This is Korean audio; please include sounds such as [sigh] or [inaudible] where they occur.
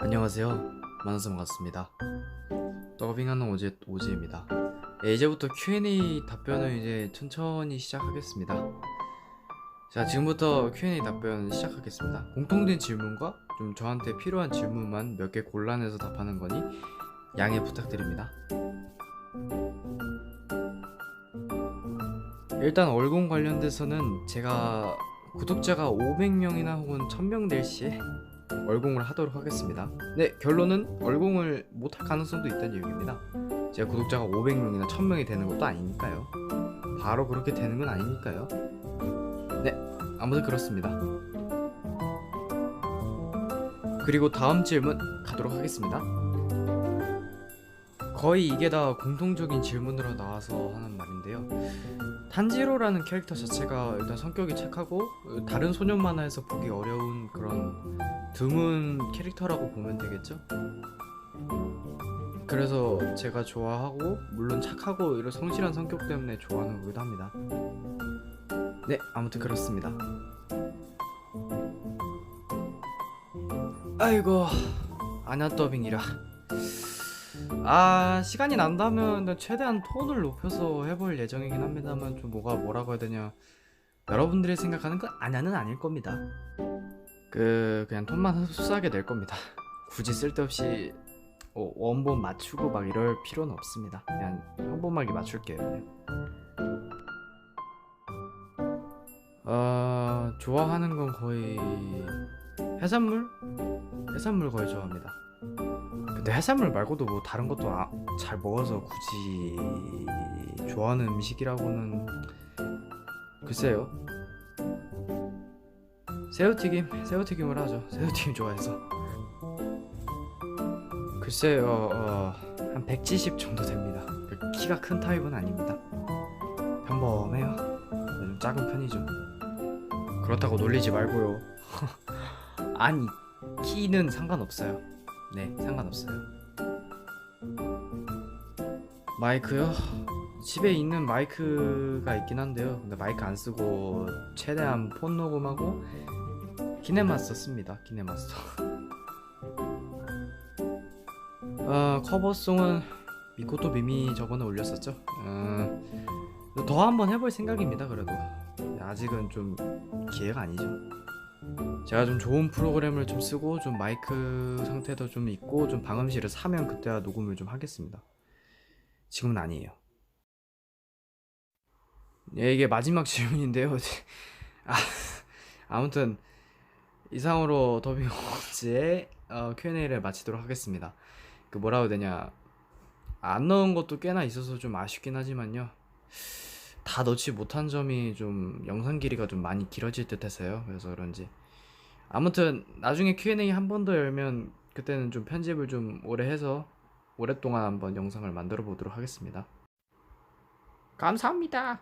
안녕하세요. 만화서 반갑습니다. 더빙하는 오지 오지입니다. 예, 이제부터 Q&A 답변을 이제 천천히 시작하겠습니다. 자, 지금부터 Q&A 답변 시작하겠습니다. 공통된 질문과 좀 저한테 필요한 질문만 몇 개 골라내서 답하는 거니 양해 부탁드립니다. 일단 얼공 관련돼서는 제가 구독자가 500명이나 혹은 1000명 될 시에 얼공을 하도록 하겠습니다. 네, 결론은 얼공을 못할 가능성도 있다는 얘기입니다. 제가 구독자가 500명이나 1000명이 되는 것도 아니니까요. 바로 그렇게 되는 건 아니니까요. 네, 아무튼 그렇습니다. 그리고 다음 질문 가도록 하겠습니다. 거의 이게 다 공통적인 질문으로 나와서 하는 말인데요. 탄지로라는 캐릭터 자체가 일단 성격이 착하고 어, 다른 소년 만화에서 보기 어려운 그런 드문 캐릭터라고 보면 되겠죠? 그래서 제가 좋아하고 물론 착하고 이런 성실한 성격 때문에 좋아하는 거기도 합니다. 네, 아무튼 그렇습니다. 아이고 아냐 더빙이라. 아 시간이 난다면 최대한 톤을 높여서 해볼 예정이긴 합니다만 좀 뭐가 뭐라고 해야 되냐 여러분들이 생각하는 건 아냐는 아닐 겁니다. 그 그냥 톤만 흡수하게 될 겁니다. 굳이 쓸데없이 어, 원본 맞추고 막 이럴 필요는 없습니다. 그냥 평범하게 맞출게요. 그냥. 어, 좋아하는 건 거의 해산물? 해산물 거의 좋아합니다. 근데 해산물 말고도 뭐 다른 것도 아, 잘 먹어서 굳이 좋아하는 음식이라고는 글쎄요. 새우튀김, 새우튀김을 하죠. 새우튀김 좋아해서. 글쎄요, 어, 한170 정도 됩니다. 그 키가 큰 타입은 아닙니다. 평범해요. 좀 작은 편이죠. 그렇다고 놀리지 말고요. [laughs] 아니, 키는 상관없어요. 네, 상관없어요. 마이크요? 집에 있는 마이크가 있긴 한데요. 근데 마이크 안 쓰고 최대한 폰 녹음하고 키네마스터 씁니다. 키네마스터. 어, 커버송은 미코토 미미 저번에 올렸었죠. 어, 더 한번 해볼 생각입니다. 그래도 아직은 좀 기회가 아니죠. 제가 좀 좋은 프로그램을 좀 쓰고 좀 마이크 상태도 좀 있고 좀 방음실을 사면 그때야 녹음을 좀 하겠습니다. 지금은 아니에요. 예, 이게 마지막 질문인데요. [laughs] 아, 아무튼 이상으로 더빙 원즈의 어, Q&A를 마치도록 하겠습니다. 그 뭐라고 해야 되냐 안 넣은 것도 꽤나 있어서 좀 아쉽긴 하지만요. 다 넣지 못한 점이 좀 영상 길이가 좀 많이 길어질 듯해서요. 그래서 그런지 아무튼 나중에 Q&A 한 번 더 열면 그때는 좀 편집을 좀 오래 해서 오랫동안 한번 영상을 만들어 보도록 하겠습니다. 감사합니다.